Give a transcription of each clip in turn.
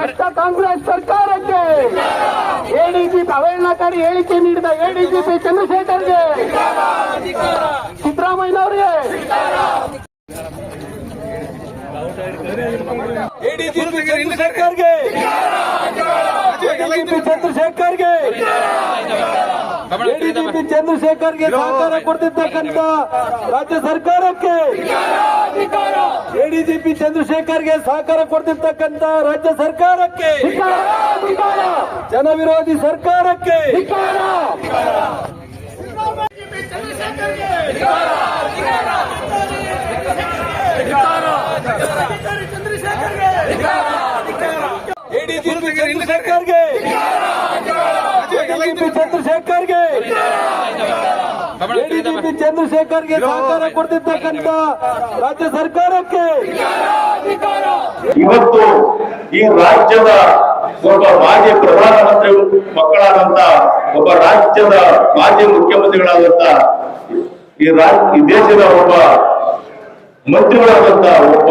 ಭ್ರಷ್ಟ ಕಾಂಗ್ರೆಸ್ ಸರ್ಕಾರಕ್ಕೆ ಎಡಿಜಿ ಅವಹೇಳನಕಾರಿ ಹೇಳಿಕೆ ನೀಡಿದ ಎಡಿಜಿಪಿ ಚಂದ್ರಶೇಖರ್ಗೆ ಸಿದ್ದರಾಮಯ್ಯನವರಿಗೆ ಎಡಿಜಿಪಿ ಚಂದ್ರಶೇಖರ್ಗೆ ಎಡಿಜಿಪಿ ಚಂದ್ರಶೇಖರ್ಗೆ ಎಡಿಜಿಪಿ ಚಂದ್ರಶೇಖರ್ಗೆ ಸಹಕಾರ ಕೊಡ್ತಿರ್ತಕ್ಕಂಥ ರಾಜ್ಯ ಸರ್ಕಾರಕ್ಕೆ ಎಡಿಜಿಪಿ ಚಂದ್ರಶೇಖರ್ಗೆ ಸಹಕಾರ ಕೊಡ್ತಿರ್ತಕ್ಕಂಥ ರಾಜ್ಯ ಸರ್ಕಾರಕ್ಕೆ ಜನ ವಿರೋಧಿ ಸರ್ಕಾರಕ್ಕೆ ಎಡಿಜಿಪಿ ಚಂದ್ರಶೇಖರ್ಗೆ ಎಡಿಜಿಪಿ ಚಂದ್ರಶೇಖರ್ಗೆ. ಎಡಿಜಿಪಿ ಚಂದ್ರಶೇಖರ್ಗೆ ಸಹಕಾರ ಕೊಡ್ತಿರ್ತಕ್ಕಂತ ರಾಜ್ಯ ಸರ್ಕಾರಕ್ಕೆ. ಇವತ್ತು ಈ ರಾಜ್ಯದ ಒಬ್ಬ ಮಾಜಿ ಪ್ರಧಾನಮಂತ್ರಿ ಮಕ್ಕಳಾದಂತ ಒಬ್ಬ ರಾಜ್ಯದ ಮಾಜಿ ಮುಖ್ಯಮಂತ್ರಿಗಳಾದಂತ ಈ ರಾಜ್ಯ ಈ ದೇಶದ ಒಬ್ಬ ಮಂತ್ರಿಗಳಾದಂತ ಒಬ್ಬ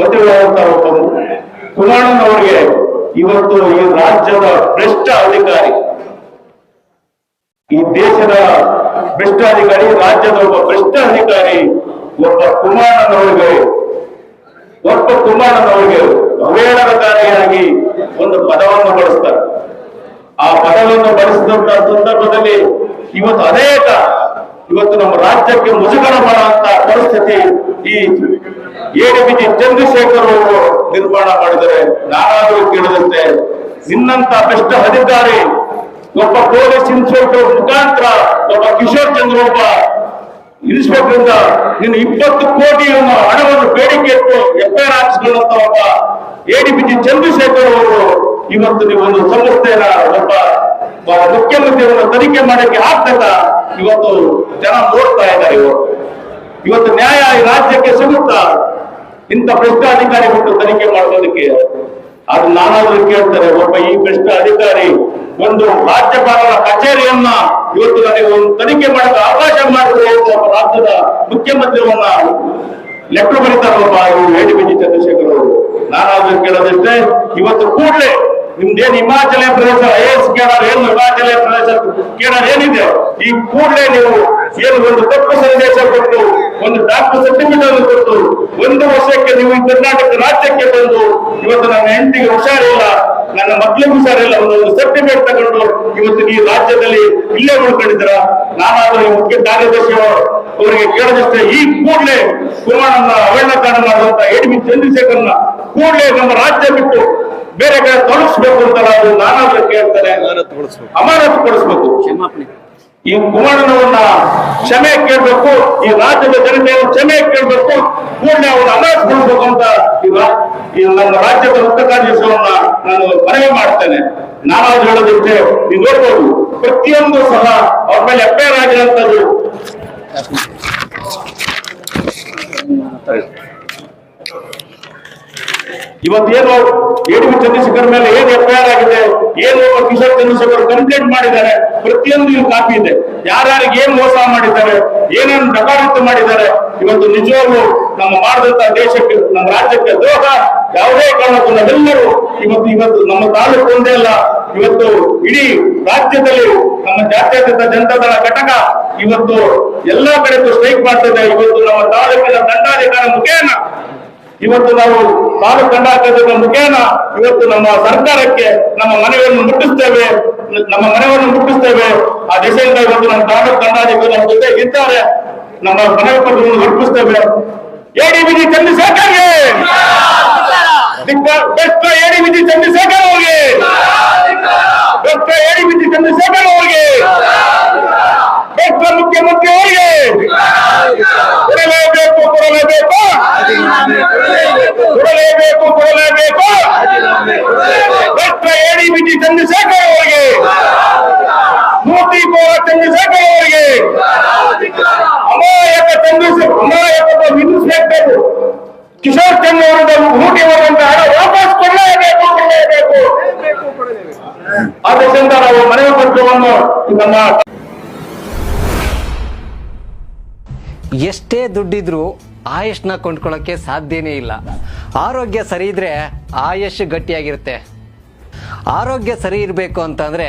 ಮಂತ್ರಿಗಳಾದಂತ ಒಬ್ಬ ಕುಮಾರಣ್ಣನವರಿಗೆ ಇವತ್ತು ಈ ರಾಜ್ಯದ ಭ್ರಷ್ಟ ಅಧಿಕಾರಿ, ಈ ದೇಶದ ಭ್ರಷ್ಟ ಅಧಿಕಾರಿ, ರಾಜ್ಯದ ಒಬ್ಬ ಭ್ರಷ್ಟ ಅಧಿಕಾರಿ, ಒಬ್ಬ ಕುಮಾರನವರಿಗೆ ಒಬ್ಬ ಕುಮಾರನವರಿಗೆ ಅವೇಳನಕಾರಿಯಾಗಿ ಒಂದು ಪದವನ್ನು ಬಳಸ್ತಾರೆ. ಆ ಪದವನ್ನು ಬಳಸಿದಂತ ಸಂದರ್ಭದಲ್ಲಿ ಇವತ್ತು ಅನೇಕ, ಇವತ್ತು ನಮ್ಮ ರಾಜ್ಯಕ್ಕೆ ಮುಜುಗರ ಮಾಡುವಂತ ಪರಿಸ್ಥಿತಿ ಈ ಎಡಿಬಿಜಿ ಚಂದ್ರಶೇಖರ್ ಅವರು ನಿರ್ಮಾಣ ಮಾಡಿದರೆ ನಾನಾದರೂ ಕೇಳಿದಂತೆ ನಿನ್ನಂತ ಬೆಸ್ಟ್ ಅಧಿಕಾರಿ ಒಬ್ಬ ಪೊಲೀಸ್ ಇನ್ಸ್ಪೆಕ್ಟರ್ ಮುಖಾಂತರ ಒಬ್ಬ ಕಿಶೋರ್ ಚಂದ್ರ ಒಬ್ಬ ಇನ್ಸ್ಪೆಕ್ಟರ್ ಇಂದ ಇಪ್ಪತ್ತು ಕೋಟಿ ಹಣವನ್ನು ಬೇಡಿಕೆ ಇಟ್ಟು ಎಫ್ಐಆರ್ ಹಾಕಿಸಿಕೊಳ್ಳುವಂತ ಒಬ್ಬ ಎಡಿಬಿಜಿ ಚಂದ್ರಶೇಖರ್ ಅವರು ಇವತ್ತು ನೀವು ಒಂದು ಸಂಸ್ಥೆಯ ಒಬ್ಬ ಮುಖ್ಯಮಂತ್ರಿಯವರನ್ನು ತನಿಖೆ ಮಾಡಕ್ಕೆ ಆಗ್ತದ ಇವತ್ತು ಜನ ನೋಡ್ತಾ ಇದ್ದಾರೆ ಇವತ್ತು ಇವತ್ತು ನ್ಯಾಯ ರಾಜ್ಯಕ್ಕೆ ಸಿಗುತ್ತಾ ಇಂಥ ಭ್ರಷ್ಟ ಅಧಿಕಾರಿ ಬಿಟ್ಟು ತನಿಖೆ ಮಾಡೋದಕ್ಕೆ ಅದು ನಾನಾದ್ರೂ ಕೇಳ್ತಾರೆ, ಒಬ್ಬ ಈ ಭ್ರಷ್ಟ ಅಧಿಕಾರಿ ಒಂದು ರಾಜ್ಯಪಾಲರ ಕಚೇರಿಯನ್ನ ಇವತ್ತು ನನಗೆ ಒಂದು ತನಿಖೆ ಮಾಡಲು ಅವಕಾಶ ಮಾಡಿದ್ರು ಒಬ್ಬ ರಾಜ್ಯದ ಮುಖ್ಯಮಂತ್ರಿಯನ್ನ ಲೆಕ್ಕ ಬರೀತಾರಲ್ಲಪ್ಪ ಇವರು ಹೇಳಿ ಬಿಜಿ ಚಂದ್ರಶೇಖರ್ ಅವರು. ನಾನಾದ್ರೂ ಕೇಳೋದಿಷ್ಟೇ, ಇವತ್ತು ಕೂಡಲೇ ನಿಮ್ದೇನು ಹಿಮಾಚಲ ಪ್ರದೇಶ, ಐ ಎಸ್ ಕೇಳೋರು ಏನು ಹಿಮಾಚಲ ಪ್ರದೇಶ ಕೇಳೋರು ಏನಿದೆ, ಈ ಕೂಡಲೇ ನೀವು ಏನು ಒಂದು ತಪ್ಪು ಸಂದೇಶ ಕೊಟ್ಟು ಒಂದು ಡಾಕ್ಟರ್ ಸರ್ಟಿಫಿಕೇಟ್ ಅನ್ನು ಕೊಟ್ಟು ಒಂದು ವರ್ಷಕ್ಕೆ ನೀವು ಕರ್ನಾಟಕ ರಾಜ್ಯಕ್ಕೆ ಬಂದು ಇವತ್ತು ನನ್ನ ಹೆಂಡತಿಗೆ ಹುಷಾರಿಲ್ಲ ನನ್ನ ಮಕ್ಕಳಿಗೆ ಹುಷಾರಿಲ್ಲ ಒಂದು ಸರ್ಟಿಫಿಕೇಟ್ ತಗೊಂಡು ಇವತ್ತು ನೀವು ರಾಜ್ಯದಲ್ಲಿ ಇಲ್ಲೇ ಉಳ್ಕೊಂಡಿದ್ದೀರ? ನಾನಾದ್ರೂ ಈ ಮುಖ್ಯ ಕಾರ್ಯದರ್ಶಿ ಅವರಿಗೆ ಕೇಳದಷ್ಟೇ ಈ ಕೂಡಲೇ ಕುಮಾರನ್ನ ಅವಹೇಳನಕಾರಣ ಮಾಡುವಂತ ಎಡಿಬಿ ಚಂದ್ರಶೇಖರ್ನ ಕೂಡಲೇ ನಮ್ಮ ರಾಜ್ಯ ಬಿಟ್ಟು ಬೇರೆ ಕಡೆ ತೊಡಗಿಸ್ಬೇಕು ಅಂತ ನಾನು ನಾನಾದ್ರೂ ಕೇಳ್ತಾರೆ ಅಮಾನತು ಪಡಿಸ್ಬೇಕು ಈ ಕುಮಾರನವನ್ನ ಕ್ಷಮೆ ಕೇಳಬೇಕು, ಈ ರಾಜ್ಯದ ಜನತೆಯನ್ನು ಕ್ಷಮೆ ಕೇಳಬೇಕು ಕೂಡಲೇ ಅವನ್ನ ಮಾಡಬೇಕು ಅಂತ ಈ ನಮ್ಮ ರಾಜ್ಯದ ಮುಖ್ಯ ಕಾರ್ಯದರ್ಶಿಯವನ್ನ ನಾನು ಮನವಿ ಮಾಡ್ತೇನೆ. ನಾನು ಹೇಳೋದಿಷ್ಟೇ ನೀವು ನೋಡ್ಬೋದು, ಪ್ರತಿಯೊಂದು ಸಹ ಅವ್ರ ಮೇಲೆ ಎಫ್ಐಆರ್ ಆಗಿರುವಂತದ್ದು ಇವತ್ತೇನು ಎಡಿಬಿ ಚಂದ್ರಶೇಖರ್ ಮೇಲೆ ಏನು ಎಫ್ಐಆರ್ ಏನು ಕಿಶೋರ್ ಚಂದ್ರಶೇಖರ್ ಕಂಪ್ಲೇಂಟ್ ಮಾಡಿದ್ದಾರೆ. ಪ್ರತಿಯೊಂದು ಇಲ್ಲಿ ಕಾಪಿ ಇದೆ. ಯಾರ್ಯಾರಿಗೆ ಏನ್ ಮೋಸ ಮಾಡಿದ್ದಾರೆ, ಏನೇನು ಡಕಾರಿತ ಮಾಡಿದ್ದಾರೆ, ಇವತ್ತು ನಿಜವಾಗ್ಲೂ ನಮ್ಮ ಮಾಡಿದಂತ ದೇಶಕ್ಕೆ, ನಮ್ಮ ರಾಜ್ಯಕ್ಕೆ ದ್ರೋಹ ಯಾವುದೇ ಕಾರಣಕ್ಕೂ ನಾವೆಲ್ಲರೂ ಇವತ್ತು ಇವತ್ತು ನಮ್ಮ ತಾಲೂಕು ಒಂದೇ ಅಲ್ಲ, ಇವತ್ತು ಇಡೀ ರಾಜ್ಯದಲ್ಲಿ ನಮ್ಮ ಜಾತ್ಯತೀತ ಜನತಾದಳ ಘಟಕ ಇವತ್ತು ಎಲ್ಲಾ ಕಡೆಗೂ ಸ್ಟ್ರೈಕ್ ಮಾಡ್ತಿದೆ. ಇವತ್ತು ನಮ್ಮ ತಾಲೂಕಿನ ದಂಡಾಧಿಕಾರ ಮುಖೇನ ಇವತ್ತು ನಾವು ತಾಲೂಕು ಕಂಡಾಕದ ಮುಖೇನ ಇವತ್ತು ನಮ್ಮ ಸರ್ಕಾರಕ್ಕೆ ನಮ್ಮ ಮನೆಯನ್ನು ಮುಟ್ಟಿಸ್ತೇವೆ ನಮ್ಮ ಮನೆಯನ್ನು ಮುಟ್ಟಿಸ್ತೇವೆ. ಆ ದಿಸೆಯಿಂದ ಇವತ್ತು ನಮ್ಮ ತಾಲೂಕು ಕಂಡಾಧಿಕಾರಿ ನಮ್ಮ ಜೊತೆ ಇದ್ದಾರೆ. ನಮ್ಮ ಮನವಿ ಪತ್ರವನ್ನು ಎಡಿಬಿಡಿ ಎಡಿಬಿಜಿ ಚಂದ್ರಶೇಖರ್ಗೆ ಬೆಸ್ಟ್ ಎಡಿಬಿಜಿ ಚಂದ್ರಶೇಖರ್ ಅವರಿಗೆ ಬೆಸ್ಟ್ ಎಡಿಬಿಜಿ ಚಂದ್ರಶೇಖರ್ ಅವರಿಗೆ ಬೆಸ್ಟ್ ಮುಖ್ಯಮಂತ್ರಿ ಅವರಿಗೆ ಕೊಡಲೇಬೇಕು ಕೊಡಲೇಬೇಕು ಕೊಡಲೇಬೇಕು ಕೊಡಲೇಬೇಕು ಡಾಕ್ಟರ್ ಎಡಿಬಿಟಿ ಚಂದ್ರಶೇಖರ್ ಅವರಿಗೆ ಅವರಿಗೆ. ಅಮಾಯಕ ಚಂದ್ರಶೇಖರ್ ಅಮಾಯಕ ಇನ್ಸ್ಪೆಕ್ಟರ್ ಕಿಶೋರ್ ಚಂದ್ರ ಅವರ ಹೂಟಿ ಅವರಂತ ಹಣ ವಾಪಸ್ ಕೊಡಲೇಬೇಕು ಕೊಡಲೇಬೇಕು. ಆದ್ದರಿಂದ ನಾವು ಮನವಿ ಪತ್ರವನ್ನು ನಮ್ಮ ಎಷ್ಟೇ ದುಡ್ಡಿದ್ರೂ ಆಯುಷ್ನ ಕೊಂಡ್ಕೊಳ್ಳೋಕ್ಕೆ ಸಾಧ್ಯನೇ ಇಲ್ಲ. ಆರೋಗ್ಯ ಸರಿ ಇದ್ರೆ ಆಯುಷ್ ಗಟ್ಟಿಯಾಗಿರುತ್ತೆ. ಆರೋಗ್ಯ ಸರಿ ಇರಬೇಕು ಅಂತಂದ್ರೆ